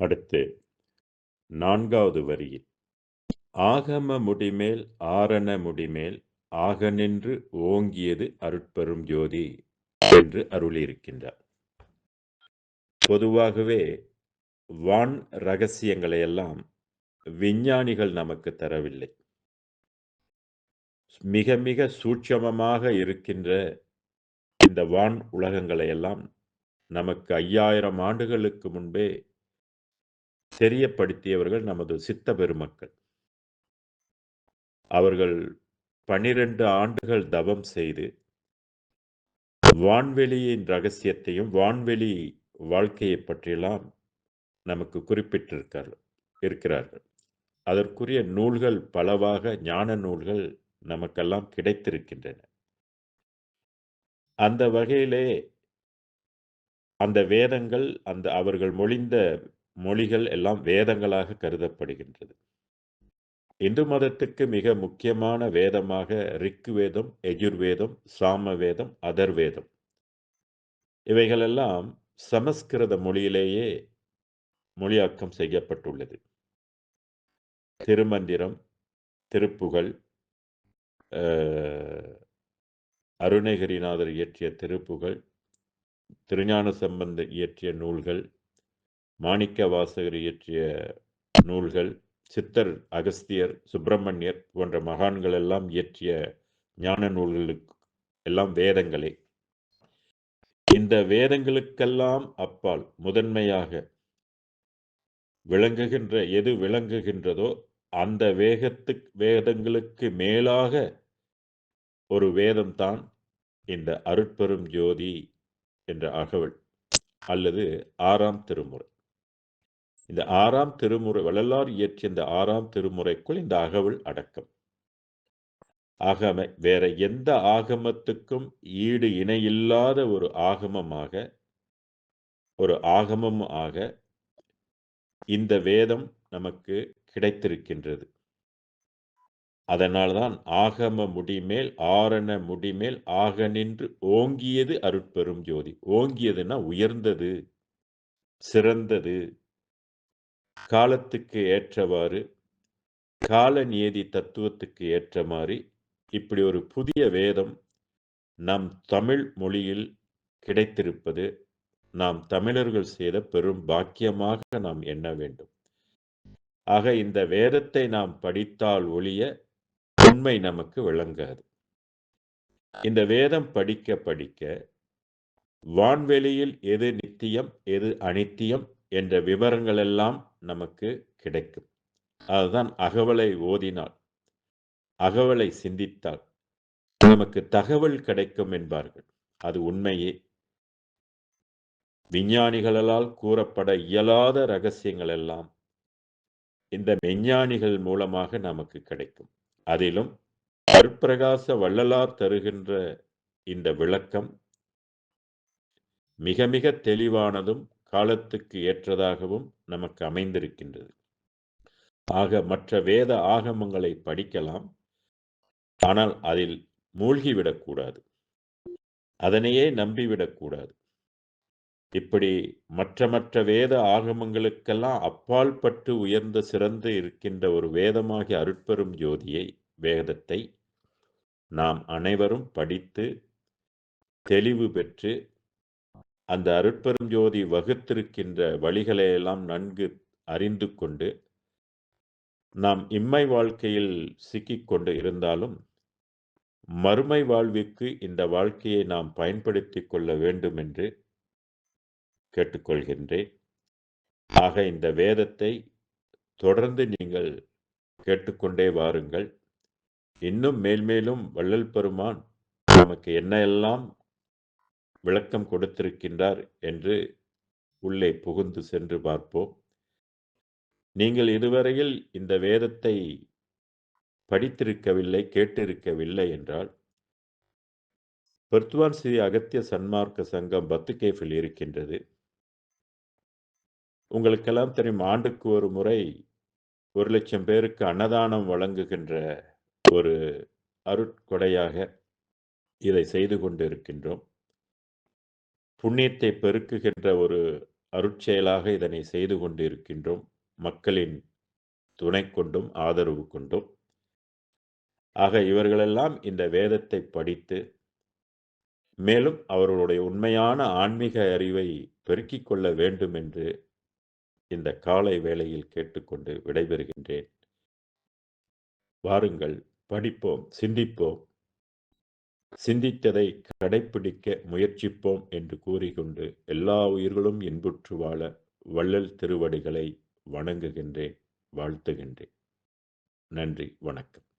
அடுத்து நான்காவது வரியில் ஆகம முடிமேல் ஆரண முடிமேல் ஆக நின்று ஓங்கியது அருட்பெரும் ஜோதி என்று அருளியிருக்கின்றார். பொதுவாகவே வான் ரகசியங்களை எல்லாம் விஞ்ஞானிகள் நமக்கு தரவில்லை. மிக மிக சூட்சமமாக இருக்கின்ற இந்த வான் உலகங்களை எல்லாம் நமக்கு ஐயாயிரம் ஆண்டுகளுக்கு முன்பே தெரியப்படுத்தியவர்கள் நமது சித்த பெருமக்கள். அவர்கள் பனிரெண்டு ஆண்டுகள் தவம் செய்து வான்வெளியின் ரகசியத்தையும் வான்வெளி வாழ்க்கையை பற்றியெல்லாம் நமக்கு குறிப்பிட்டிருக்கார்கள் இருக்கிறார்கள். அதற்குரிய நூல்கள் பலவாக ஞான நூல்கள் நமக்கெல்லாம் கிடைத்திருக்கின்றன. அந்த வகையிலே அந்த வேதங்கள் அந்த அவர்கள் மொழிந்த மொழிகள் எல்லாம் வேதங்களாக கருதப்படுகின்றது. இந்து மதத்துக்கு மிக முக்கியமான வேதமாக ரிக்குவேதம் எஜுர்வேதம் சாமவேதம் அதர்வேதம். இவைகளெல்லாம் சமஸ்கிருத மொழியிலேயே மொழியாக்கம் செய்யப்பட்டுள்ளது. திருமந்திரம் திருப்புகழ் அருணகிரிநாதர் இயற்றிய திருப்புகழ் திருஞான சம்பந்த இயற்றிய நூல்கள் மாணிக்க வாசகர் இயற்றிய நூல்கள் சித்தர் அகஸ்தியர் சுப்பிரமணியர் போன்ற மகான்கள் எல்லாம் இயற்றிய ஞான நூல்களுக்கு எல்லாம் வேதங்களே. இந்த வேதங்களுக்கெல்லாம் அப்பால் முதன்மையாக விளங்குகின்ற எது விளங்குகின்றதோ அந்த வேகத்து வேதங்களுக்கு மேலாக ஒரு வேதம்தான் இந்த அருட்பெரும் ஜோதி என்ற அகவல் அல்லது ஆறாம் திருமுறை. இந்த ஆறாம் திருமுறை வள்ளலார் இயற்றிய இந்த ஆறாம் திருமுறைக்குள் இந்த அகவல் அடக்கம். ஆகம வேற எந்த ஆகமத்துக்கும் ஈடு இணையில்லாத ஒரு ஆகமமாக ஒரு ஆகமம் ஆக இந்த வேதம் நமக்கு கிடைத்திருக்கின்றது. அதனால்தான் ஆகம முடிமேல் ஆரண முடிமேல் ஆக நின்று ஓங்கியது அருட்பெரும் ஜோதி. ஓங்கியதுன்னா உயர்ந்தது சிறந்தது. காலத்துக்கு ஏற்றவாறு கால நியதி தத்துவத்துக்கு ஏற்ற மாதிரி இப்படி ஒரு புதிய வேதம் நம் தமிழ் மொழியில் கிடைத்திருப்பது நாம் தமிழர்கள் செய்த பெரும் பாக்கியமாக நாம் எண்ண வேண்டும். ஆக இந்த வேதத்தை நாம் படித்தால் ஒழிய உண்மை நமக்கு விளங்காது. இந்த வேதம் படிக்க படிக்க வான்வெளியில் எது நித்தியம் எது அனித்தியம் என்ற விவரங்கள் எல்லாம் நமக்கு கிடைக்கும். அதுதான் அகவலை ஓதினால். அகவலை சிந்தித்தால் நமக்கு தகவல் கிடைக்கும் என்பார்கள். அது உண்மையே. விஞ்ஞானிகளால் கூறப்பட இயலாத ரகசியங்கள் எல்லாம் இந்த விஞ்ஞானிகள் மூலமாக நமக்கு கிடைக்கும். அதிலும் அருட்பிரகாச வள்ளலார் தருகின்ற இந்த விளக்கம் மிக மிக தெளிவானதும் காலத்துக்கு ஏற்றதாகவும் நமக்கு அமைந்திருக்கின்றது. ஆக மற்ற வேத ஆகமங்களை படிக்கலாம். ஆனால் அதில் மூழ்கிவிடக்கூடாது. அதனையே நம்பிவிடக்கூடாது. இப்படி மற்ற மற்ற வேத ஆகமங்களுக்கெல்லாம் அப்பால் பட்டு உயர்ந்த சிறந்து இருக்கின்ற ஒரு வேதமாகிய அருட்பெரும் ஜோதியை வேதத்தை நாம் அனைவரும் படித்து தெளிவு பெற்று அந்த அருட்பெரும் ஜோதி வகுத்திருக்கின்ற வழிகளையெல்லாம் நன்கு அறிந்து கொண்டு நாம் இம்மை வாழ்க்கையில் சிக்கிக்கொண்டு இருந்தாலும் மறுமை வாழ்விற்கு இந்த வாழ்க்கையை நாம் பயன்படுத்தி கொள்ள வேண்டும் என்று கேட்டுக்கொள்கின்றேன். ஆக இந்த வேதத்தை தொடர்ந்து நீங்கள் கேட்டுக்கொண்டே வாருங்கள். இன்னும் மேல்மேலும் வள்ளல் பெருமான் நமக்கு என்ன எல்லாம் விளக்கம் கொடுத்திருக்கின்றார் என்று உள்ளே புகுந்து சென்று பார்ப்போம். நீங்கள் இதுவரையில் இந்த வேதத்தை படித்திருக்கவில்லை கேட்டிருக்கவில்லை என்றால் பர்த்வான் ஸ்ரீ அகத்திய சன்மார்க்க சங்கம் பத்துகேஃபில் இருக்கின்றது. உங்களுக்கெல்லாம் தெரியும் ஆண்டுக்கு ஒரு முறை ஒரு லட்சம் பேருக்கு அன்னதானம் வழங்குகின்ற ஒரு அருட்கொடையாக இதை செய்து கொண்டு இருக்கின்றோம் புண்ணியத்தை பெருக்குகின்ற ஒரு அருட்செயலாக இதனை செய்து கொண்டிருக்கின்றோம். மக்களின் துணை கொண்டும் ஆதரவு கொண்டும். ஆக இவர்களெல்லாம் இந்த வேதத்தை படித்து மேலும் அவர்களுடைய உண்மையான ஆன்மீக அறிவை பெருக்கிக் கொள்ள வேண்டும் என்று இந்த காலை வேளையில் கேட்டுக்கொண்டு விடைபெறுகின்றேன். வாருங்கள் படிப்போம் சிந்திப்போம். சிந்தித்ததை கடைப்பிடிக்க முயற்சிப்போம் என்று கூறிக்கொண்டு எல்லா உயிர்களும் இன்புற்று வாழ வள்ளல் திருவடிகளை வணங்குகின்றேன் வாழ்த்துகின்றேன். நன்றி வணக்கம்.